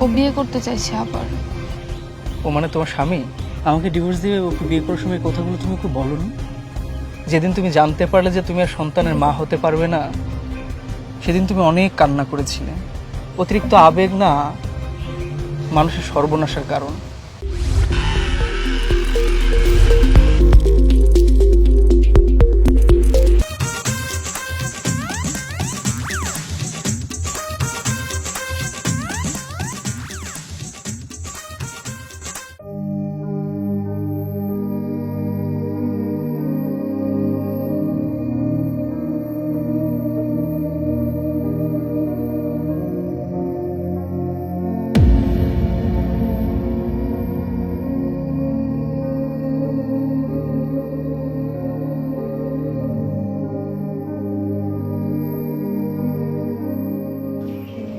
ও বিয়ে করতে চাইছে আবার। ও মানে তোমার স্বামী? আমাকে ডিভোর্স দিয়ে ওকে বিয়ে করার সময় কথাগুলো তুমি ওকে বলনি যেদিন তুমি জানতে পারলে যে তুমি আর সন্তানের মা হতে পারবে না সেদিন তুমি অনেক কান্না করেছিলে। অতিরিক্ত আবেগ না মানুষের সর্বনাশের কারণ।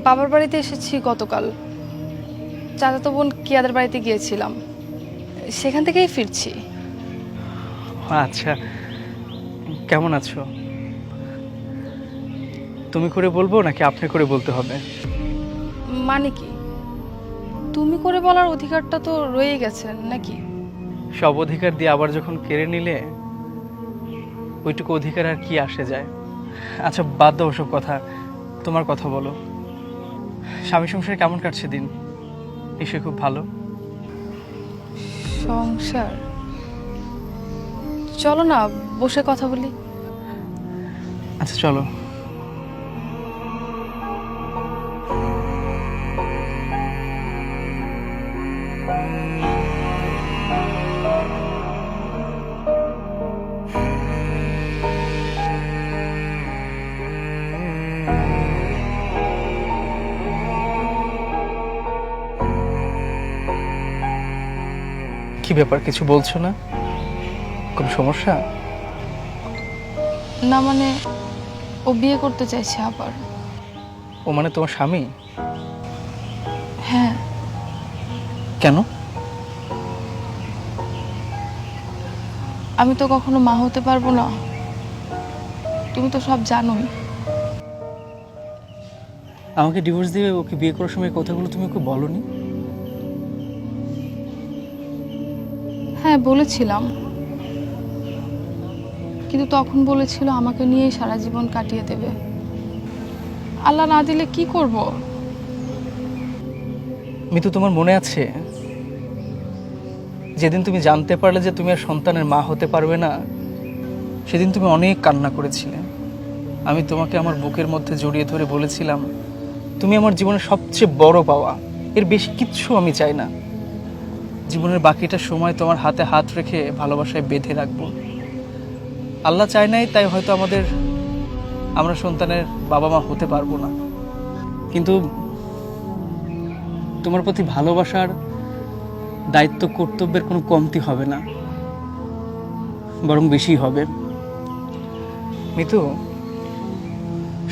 বাবার বাড়িতে এসেছি গতকাল। চাচাতো বোন কিয়াদের বাড়িতে গিয়েছিলাম। সেখান থেকেই ফিরছি। আচ্ছা কেমন আছো? তুমি করে বলব নাকি আপনি করে বলতে হবে? মানে কি? তুমি করে বলার অধিকারটা তো রয়ে গেছে নাকি? সব অধিকার দিয়ে আবার যখন কেড়ে নিলে ওইটুকু অধিকার আর কি আসে যায়? আচ্ছা বাদ দাও ওসব কথা। তোমার কথা বলো। স্বামী সংসারে কেমন কাটছে দিন? নিশ্চয়ই খুব ভালো। সংসার? চলো না বসে কথা বলি। আচ্ছা চলো। কি ব্যাপার কিছু বলছো না? কোনো সমস্যা? না মানে ও বিয়ে করতে চাইছে আবার। ও মানে তোমার স্বামী? হ্যাঁ। কেন? আমি তো কখনো মা হতে পারব না। তুমি তো সব জানোই। আমাকে ডিভোর্স দিয়ে ওকে বিয়ে করার সময় কথাগুলো তুমি ওকে বলনি? হ্যাঁ বলেছিলাম। কিন্তু তখন বলেছিল আমাকে নিয়েই সারা জীবন কাটিয়ে দেবে। আল্লাহ না দিলে কি করব? মিতু, তোমার মনে আছে? যেদিন তুমি জানতে পারলে যে তুমি আর সন্তানের মা হতে পারবে না, সেদিন তুমি অনেক কান্না করেছিলে। আমি তোমাকে আমার বুকের মধ্যে জড়িয়ে ধরে বলেছিলাম, তুমি আমার জীবনের সবচেয়ে বড় পাওয়া। এর বেশি কিচ্ছু আমি চাই না। জীবনের বাকিটা সময় তোমার হাতে হাত রেখে ভালোবাসায় বেঁধে রাখব। আল্লাহ চায় নাই, তাই হয়তো আমাদের, আমরা সন্তানের বাবা মা হতে পারব না। কিন্তু তোমার প্রতি ভালোবাসার দায়িত্ব, কর্তব্যের কোনো কমতি হবে না, বরং বেশি হবে। মিতু,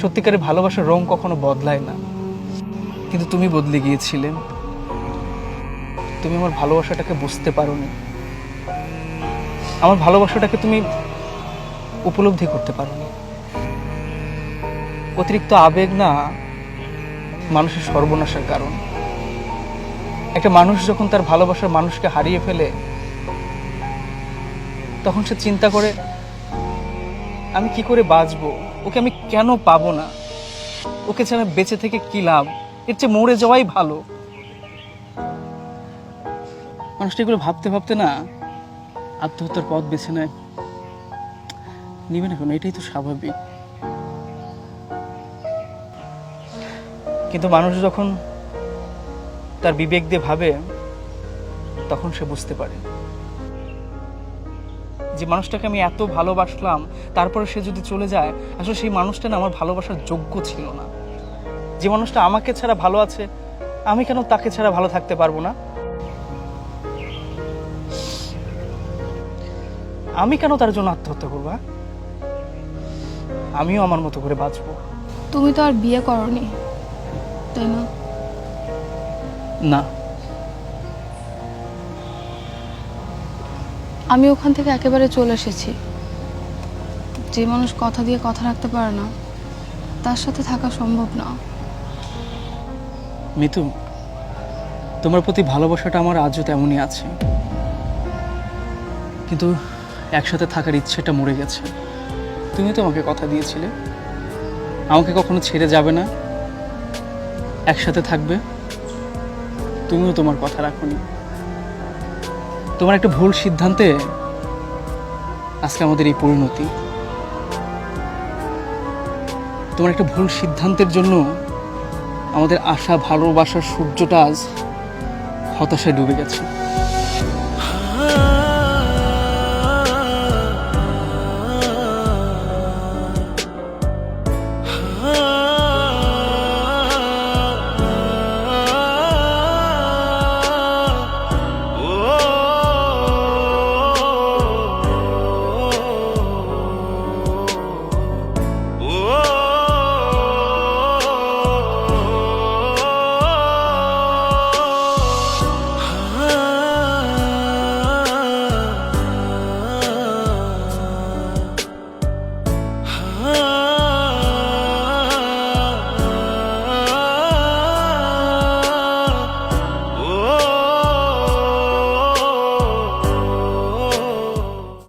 সত্যিকারের ভালোবাসার রং কখনো বদলায় না। কিন্তু তুমি বদলে গিয়েছিলে। তুমি আমার ভালোবাসাটাকে বুঝতে পারোনি। আমার ভালোবাসাটাকে তুমি উপলব্ধি করতে পারোনি। অতিরিক্ত আবেগ না মানুষের সর্বনাশের কারণ। একটা মানুষ যখন তার ভালোবাসার মানুষকে হারিয়ে ফেলে, তখন সে চিন্তা করে, আমি কি করে বাঁচবো? ওকে আমি কেন পাবো না? ওকে ছাড়া বেঁচে থেকে কি লাভ? এর চেয়ে মরে যাওয়াই ভালো। মানুষটা এগুলো ভাবতে ভাবতে না আত্মহত্যার পথ বেছে নেয়। নিবে না কেন এটাই তো স্বাভাবিক। কিন্তু মানুষ যখন তার বিবেক দিয়ে ভাবে, তখন সে বুঝতে পারে। যে মানুষটাকে আমি এত ভালোবাসলাম, তারপরে সে যদি চলে যায়, আসলে সেই মানুষটা না আমার ভালোবাসার যোগ্য ছিল না। যে মানুষটা আমাকে ছাড়া ভালো আছে, আমি কেন তাকে ছাড়া ভালো থাকতে পারব না? আমি কেন তার জন্য আত্মহত্যা করব হ্যাঁ? আমিও আমার মতো করে বাঁচবো। তুমি তো আর বিয়ে করনি তাই না? না। আমি ওখান থেকে একেবারে চলে এসেছি। যে মানুষ কথা দিয়ে কথা রাখতে পারে না তার সাথে থাকা সম্ভব না। মিতু তোমার প্রতি ভালোবাসাটা আমার আজও তেমনই আছে। কিন্তু একসাথে থাকার ইচ্ছেটা মরে গেছে। তুমি তো আমাকে কথা দিয়েছিলে। আমাকে কখনো ছেড়ে যাবে না। একসাথে থাকবে। তুমিও তোমার কথা রাখোনি। তোমার একটা ভুল সিদ্ধান্তে আজকে আমাদের এই পরিণতি। তোমার একটা ভুল সিদ্ধান্তের জন্য আমাদের আশা, ভালোবাসার সূর্যটা আজ হতাশায় ডুবে গেছে।